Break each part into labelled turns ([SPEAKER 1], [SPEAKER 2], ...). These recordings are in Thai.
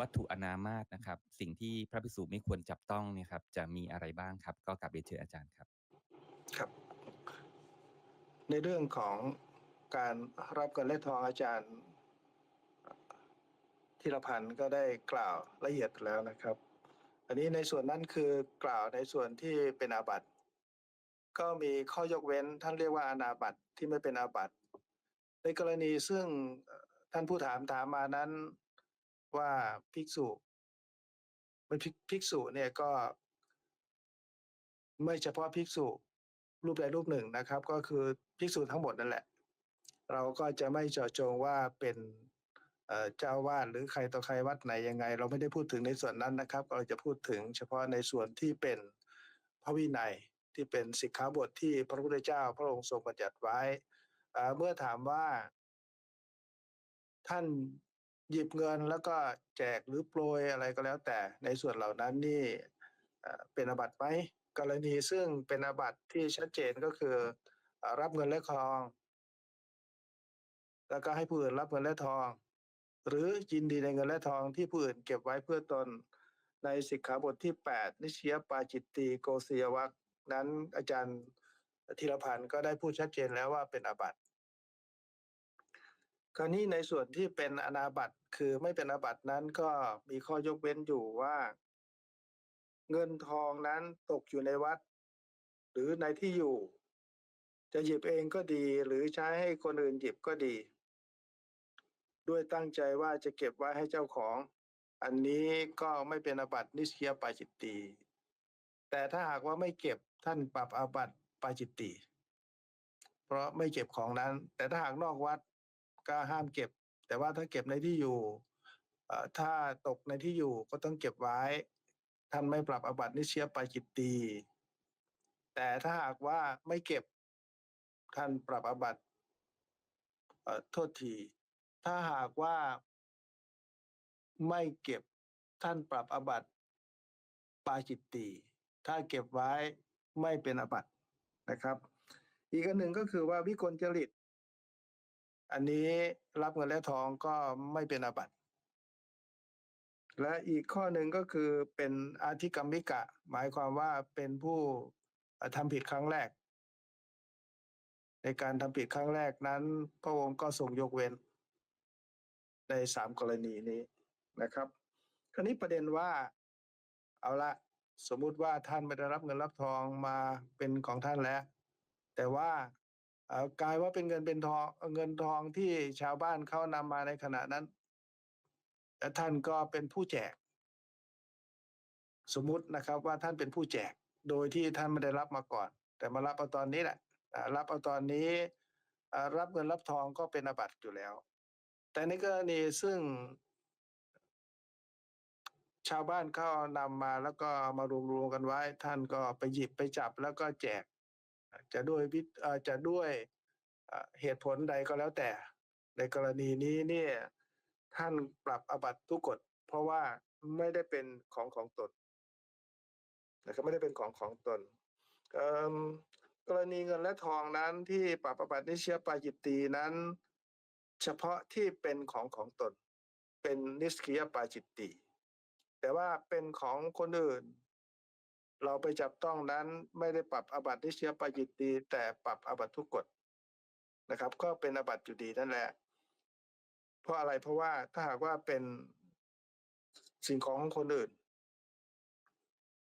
[SPEAKER 1] วัตถุอนามาตนะครับ สิ่งที่พระภิกษุไม่ควรจับต้องเนี่ยครับ จะมีอะไรบ้างครับ ก็กราบเรียนเชิญอาจารย์ครับ
[SPEAKER 2] ครับ ในเรื่องของการรับเงินและทองอาจารย์ธีรพันธ์ก็ได้กล่าวละเอียดแล้วนะครับ อันนี้ในส่วนนั้นคือกล่าวในส่วนที่เป็นอาบัติ ก็มีข้อยกเว้นท่านเรียกว่าอนาบัติที่ไม่เป็นอาบัติในกรณีซึ่งท่านผู้ถามถามมานั้น ว่าภิกษุเป็นภิกษุเนี่ยก็ ไม่เฉพาะภิกษุรูปใดรูปหนึ่งนะครับ ก็คือภิกษุทั้งหมดนั่นแหละ เราก็จะไม่เจาะจงว่าเป็นเจ้าวาดหรือใครต่อใครวัดไหนยังไง เราไม่ได้พูดถึงในส่วนนั้นนะครับ เราจะพูดถึงเฉพาะในส่วนที่เป็นพระวินัยที่เป็นสิกขาบทที่พระพุทธเจ้า พระองค์ทรงบัญญัติไว้เมื่อถามว่า ท่าน หยิบเงินแล้วก็แจกหรือโปรยอะไรก็แล้ว แต่ในส่วนเหล่านั้นนี่เป็นอาบัติไหมกรณีซึ่งเป็นอาบัติที่ชัดเจนก็คือ รับเงินและทอง แล้วก็ให้ผู้อื่นรับเงินและทอง หรือยินดีในเงินและทองที่ผู้อื่นเก็บไว้เพื่อตนในสิกขาบทที่ 8 นิเชียปาจิตตีโกศยวัคนั้นอาจารย์ธีรพันธ์ก็ได้พูดชัดเจนแล้วว่าเป็นอาบัติ คราวนี้ในส่วนที่เป็นอนาบัตคือไม่เป็นอาบัตินั้นก็มีข้อยกเว้นอยู่ว่า เงินทองนั้นตกอยู่ในวัด หรือในที่อยู่ จะหยิบเองก็ดี หรือใช้ให้คนอื่นหยิบก็ดี ด้วยตั้งใจว่าจะเก็บไว้ให้เจ้าของ อันนี้ก็ไม่เป็นอาบัตินิสียปาจิตตีแต่ถ้าหากว่าไม่เก็บท่านปรับอาบัติปาจิตตีเพราะไม่เก็บของนั้น แต่ถ้าหากนอกวัด ก็ห้ามเก็บ แต่ว่าถ้าเก็บในที่อยู่ถ้าตกในที่อยู่ก็ต้องเก็บไว้ ท่านไม่ปรับอาบัตินิสยปาจิตตีแต่ถ้าหากว่าไม่เก็บท่านปรับอาบัติโทษที ถ้าหากว่าไม่เก็บท่านปรับอาบัติปาจิตตีถ้าเก็บไว้ไม่เป็นอาบัตินะครับ อีกอันหนึ่งก็คือว่าวิกลจริต อันนี้รับเงินและทองก็ไม่เป็นอาบัติ และอีกข้อหนึ่งก็คือเป็นอาธิกรรมิกะ หมายความว่าเป็นผู้ทำผิดครั้งแรก ในการทำผิดครั้งแรกนั้น พระองค์ก็ทรงยกเว้น ในสามกรณีนี้นะครับ คราวนี้ประเด็นว่าเอาละสมมุติว่าท่านไม่ได้รับเงินรับทองมาเป็นของท่านแล้ว แต่ว่า กลายว่าเป็นเงินเป็นทองเงินทองที่ชาวบ้านเขานำมาในขณะนั้นและท่านก็เป็นผู้แจก สมมุตินะครับว่าท่านเป็นผู้แจกโดยที่ท่านไม่ได้รับมาก่อน แต่มารับเอาตอนนี้แหละรับเอาตอนนี้รับเงินรับทองก็เป็นอาบัติอยู่แล้ว แต่ในกรณีซึ่ง ชาวบ้านเขานำมาแล้วก็มารวมๆกันไว้ ท่านก็ไปหยิบไปจับแล้วก็แจก จะด้วยวิจะด้วยเหตุผลใดก็แล้วแต่ ในกรณีนี้เนี่ยท่านปรับอบัตทุกกฎ เพราะว่าไม่ได้เป็นของของตนนะครับไม่ได้เป็นของของตนกรณีเงินและทองนั้นที่ปรับอบัตนิเชียปาจิตตีนั้น เฉพาะที่เป็นของของตน เป็นนิสกิยปาจิตตีแต่ว่าเป็นของคนอื่น เราไปจับต้องนั้นไม่ได้ปรับอาบัตินิเชียปาจิตตีแต่ปรับอาบัติทุกกฎนะครับ ก็เป็นอาบัติอยู่ดีนั่นแหละ เพราะอะไรเพราะว่าถ้าหากว่าเป็นสิ่งของของคนอื่น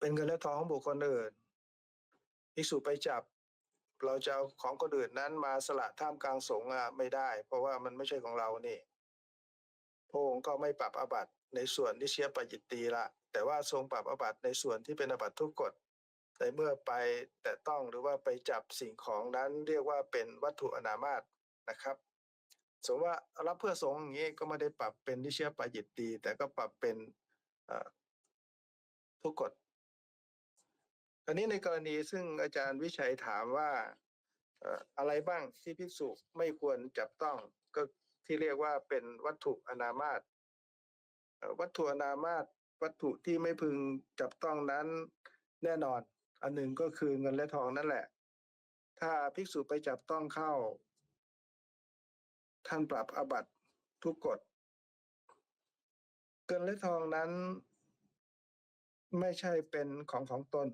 [SPEAKER 2] เป็นเงินและทองของบุคคลอื่นภิกษุไปจับ เราจะเอาของคนอื่นนั้นมาสละท่ามกลางสงฆ์ไม่ได้ เพราะว่ามันไม่ใช่ของเรานี่พระองค์ก็ไม่ปรับอาบัติ ในส่วนนิเชียปาจิตตีละแต่ว่าทรงปรับอาบัตในส่วนที่เป็นอาบัตทุกกฎในเมื่อไปแต่ต้องหรือว่าไปจับสิ่งของนั้นเรียกว่าเป็นวัตถุอนามาตนะครับ สมมติว่ารับเพื่อสงอย่างนี้ก็ไม่ได้ปรับเป็นนิเชียปาจิตตีแต่ก็ปรับเป็นทุกกฎอันนี้ในกรณีซึ่งอาจารย์วิชัยถามว่าอะไรบ้างที่ภิกษุไม่ควรจับต้องก็ที่เรียกว่าเป็นวัตถุอนามาต วัตถุอนามาตวัตถุที่ไม่พึงจับต้องนั้นแน่นอน อันหนึ่งก็คือเงินและทองนั่นแหละ ถ้าภิกษุไปจับต้องเข้า ท่านปรับอบัตทุกกฎเงินและทองนั้น ไม่ใช่เป็นของของตน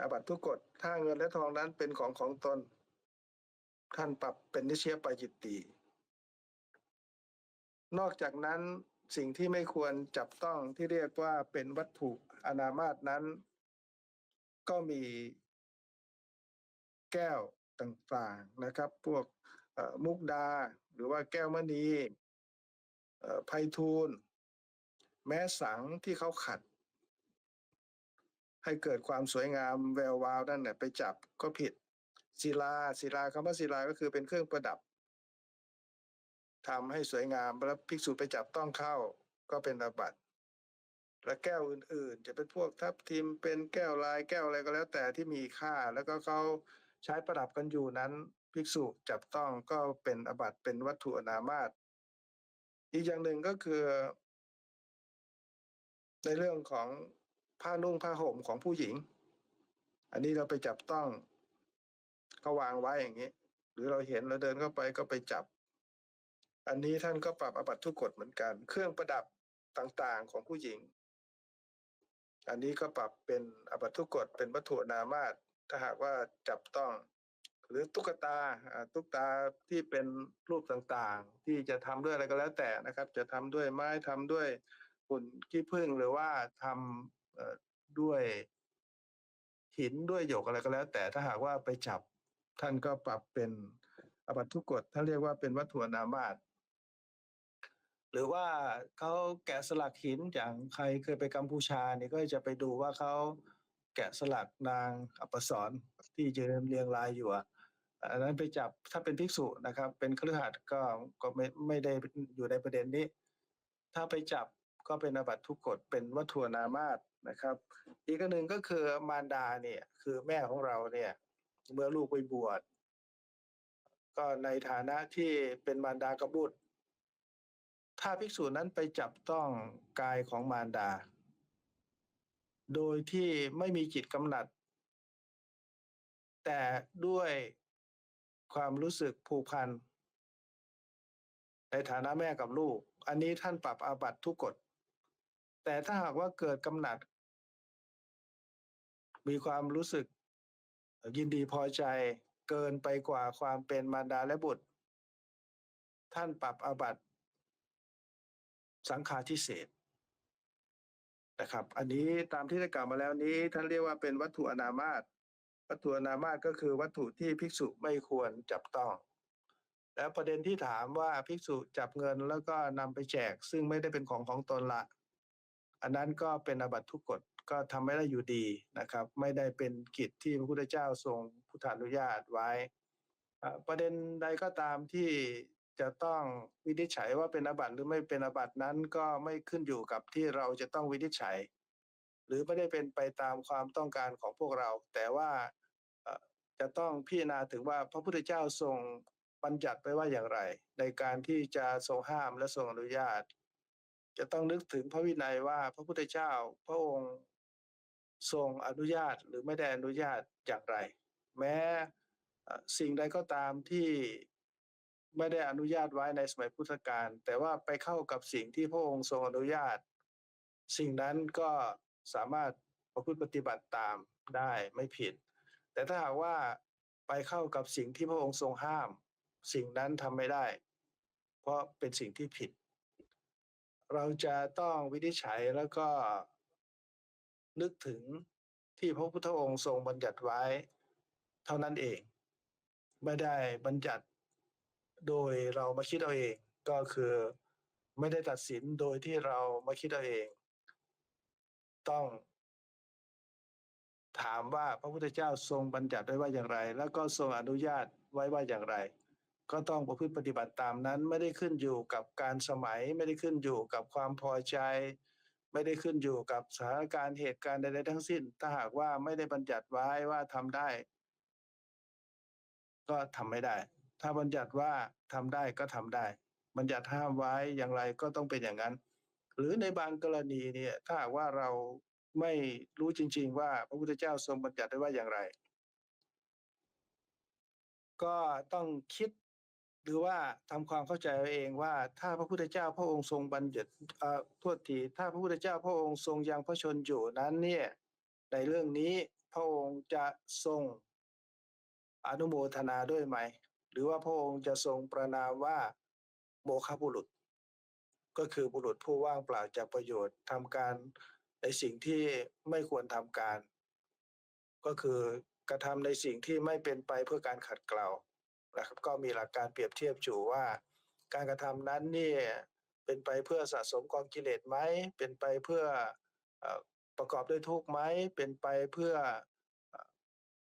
[SPEAKER 2] อบัตทุกกฎถ้าเงินและทองนั้นเป็นของของตน ท่านปรับเป็นนิเชียปาจิตตี นอกจากนั้นสิ่งที่ไม่ควรจับต้องที่เรียกว่าเป็นวัตถุอนามาตนั้น ก็มีแก้วต่างๆนะครับ พวกมุกดา หรือว่าแก้วมณีไพฑูรย์แม้สังที่เขาขัด ให้เกิดความสวยงามแวววาวนั่นแหละไปจับก็ผิดศิลาศิลาคำว่าศิลาก็คือเป็นเครื่องประดับ ทำให้สวยงามแล้วภิกษุไปจับต้องเข้าก็เป็นอาบัติและแก้วอื่นๆ จะเป็นพวกทับทิมเป็นแก้วลายแก้วอะไรก็แล้ว แต่ที่มีค่าแล้วก็เขาใช้ประดับกันอยู่นั้น ภิกษุจับต้องก็เป็นอาบัติเป็นวัตถุอนามาตอีกอย่างหนึ่งก็คือ ในเรื่องของผ้านุ่งผ้าห่มของผู้หญิง อันนี้เราไปจับต้องก็วางไว้อย่างนี้ หรือเราเห็นเราเดินเข้าไปก็ไปจับ อันนี้ท่านก็ปรับอบัตทุกกฎเหมือนกัน เครื่องประดับต่างๆของผู้หญิง อันนี้ก็ปรับเป็นอบัตทุกกฎเป็นวัตถุนามาตถ้าหากว่าจับต้อง หรือตุ๊กตาตุ๊กตาที่เป็นรูปต่างๆ ที่จะทำด้วยอะไรก็แล้วแต่นะครับ จะทำด้วยไม้ทำด้วยหุ่นขี้ผึ้งหรือว่าทำด้วยหินด้วยหยกอะไรก็แล้ว แต่ถ้าหากว่าไปจับท่านก็ปรับเป็นอบัตทุกกฎท่านเรียกว่าเป็นวัตถุนามาต หรือว่าเขาแกะสลักหินอย่างใครเคยไปกัมพูชาเนี่ยก็จะไปดูว่าเขาแกะสลักนางอัปสรที่ยืนเรียงรายอยู่อันนั้นไปจับถ้าเป็นภิกษุนะครับ เป็นคฤหัสถ์ก็ก็ไม่ไม่ได้อยู่ในประเด็นนี้ ถ้าไปจับก็เป็นอาบัติทุกกฎเป็นวัตถุนามาตนะครับ อีกหนึ่งก็คือมารดาเนี่ยคือแม่ของเราเนี่ยเมื่อลูกไปบวชก็ในฐานะที่เป็นมารดากับบุตร ถ้าภิกษุนั้นไปจับต้องกายของมารดา โดยที่ไม่มีจิตกำหนัด แต่ด้วยความรู้สึกผูกพัน ในฐานะแม่กับลูก อันนี้ท่านปรับอาบัตทุกกฎ แต่ถ้าหากว่าเกิดกำหนัด มีความรู้สึกยินดีพอใจเกินไปกว่าความเป็นมารดาและบุตร ท่านปรับอาบัต สังฆาทิเศษนะครับ อันนี้ตามที่ได้กล่าวมาแล้วนี้ ท่านเรียกว่าเป็นวัตถุอนามาตวัตถุอนามาตก็คือวัตถุที่ภิกษุไม่ควรจับต้อง แล้วประเด็นที่ถามว่าภิกษุจับเงินแล้วก็นำไปแจก ซึ่งไม่ได้เป็นของของตนละ อันนั้นก็เป็นอบัตทุกกฎก็ทำไม่ได้อยู่ดีนะครับ ไม่ได้เป็นกิจที่พระพุทธเจ้าทรงพุทธานุญาตไว้ ประเด็นใดก็ตามที่ จะต้องวินิจฉัยว่าเป็นอาบัติหรือไม่เป็นอาบัตินั้นก็ไม่ขึ้นอยู่กับที่เราจะต้องวินิจฉัย หรือไม่ได้เป็นไปตามความต้องการของพวกเรา แต่ว่าจะต้องพิจารณาถึงว่าพระพุทธเจ้าทรงบัญญัติไปว่าอย่างไร ในการที่จะทรงห้ามและทรงอนุญาต จะต้องนึกถึงพระวินัยว่าพระพุทธเจ้าพระองค์ทรงอนุญาตหรือไม่ได้อนุญาตอย่างไร แม้สิ่งใดก็ตามที่ ไม่ได้อนุญาตไว้ในสมัยพุทธกาลแต่ว่าไปเข้ากับสิ่งที่พระองค์ทรงอนุญาต สิ่งนั้นก็สามารถประพฤติปฏิบัติตามได้ไม่ผิด แต่ถ้าหากว่าไปเข้ากับสิ่งที่พระองค์ทรงห้าม สิ่งนั้นทำไม่ได้ เพราะเป็นสิ่งที่ผิด เราจะต้องวินิจฉัยแล้วก็นึกถึงที่พระพุทธองค์ทรงบัญญัติไว้ เท่านั้นเอง ไม่ได้บัญญัติ โดยเรามาคิดเอาเองก็คือไม่ได้ตัดสินโดยที่เรามาคิดเอาเอง ต้อง ถามว่าพระพุทธเจ้าทรงบัญญัติไว้ว่าอย่างไร แล้วก็ทรงอนุญาตไว้ว่าอย่างไร ก็ต้องประพฤติปฏิบัติตามนั้น ไม่ได้ขึ้นอยู่กับการสมัย ไม่ได้ขึ้นอยู่กับความพอใจ ไม่ได้ขึ้นอยู่กับสถานการณ์เหตุการณ์ใดๆทั้งสิ้น ถ้าหากว่าไม่ได้บัญญัติไว้ว่าทำได้ ก็ทำไม่ได้ ถ้าบัญญัติว่าทำได้ก็ทำได้ บัญญัติห้ามไว้อย่างไรก็ต้องเป็นอย่างนั้น หรือในบางกรณีเนี่ยถ้าว่าเราไม่รู้จริง ๆ ว่าพระพุทธเจ้าทรงบัญญัติไว้ว่าอย่างไร ก็ต้องคิดหรือว่าทำความเข้าใจเอาเองว่าถ้าพระพุทธเจ้าพระองค์ทรงบัญญัติเอ่อโทษทีถ้าพระพุทธเจ้าพระองค์ทรงยังพระชนอยู่นั้นเนี่ยในเรื่องนี้พระองค์จะทรงอนุโมทนาด้วยไหม รือว่าพระองค์จะทรงประนามว่าโมฆะบุรุษ ก็คือบุรุษผู้ว่างเปล่าจากประโยชน์ทำการในสิ่งที่ไม่ควรทำการ ก็คือกระทำในสิ่งที่ไม่เป็นไปเพื่อการขัดเกลานะครับก็มีหลักการเปรียบเทียบอยู่ว่า การกระทำนั้นนี่เป็นไปเพื่อสะสมกองกิเลสไหมเป็นไปเพื่อประกอบด้วยทุกข์ไหมเป็นไปเพื่อ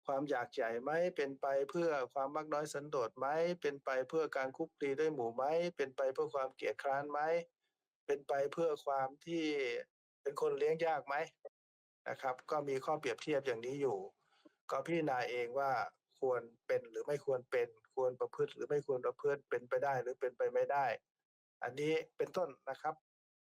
[SPEAKER 2] ความอยากใหญ่ไหมเป็นไปเพื่อความมักน้อยสันโดษไหมเป็นไปเพื่อการคุกคีด้วยหมู่ไหมเป็นไปเพื่อความเกียจคร้านไหมเป็นไปเพื่อความที่เป็นคนเลี้ยงยากไหมนะครับ ก็มีข้อเปรียบเทียบอย่างนี้อยู่ ก็พิจารณาเองว่าควรเป็นหรือไม่ควรเป็น ควรประพฤติหรือไม่ควรประพฤติเป็นไปได้หรือเป็นไปไม่ได้ อันนี้เป็นต้นนะครับ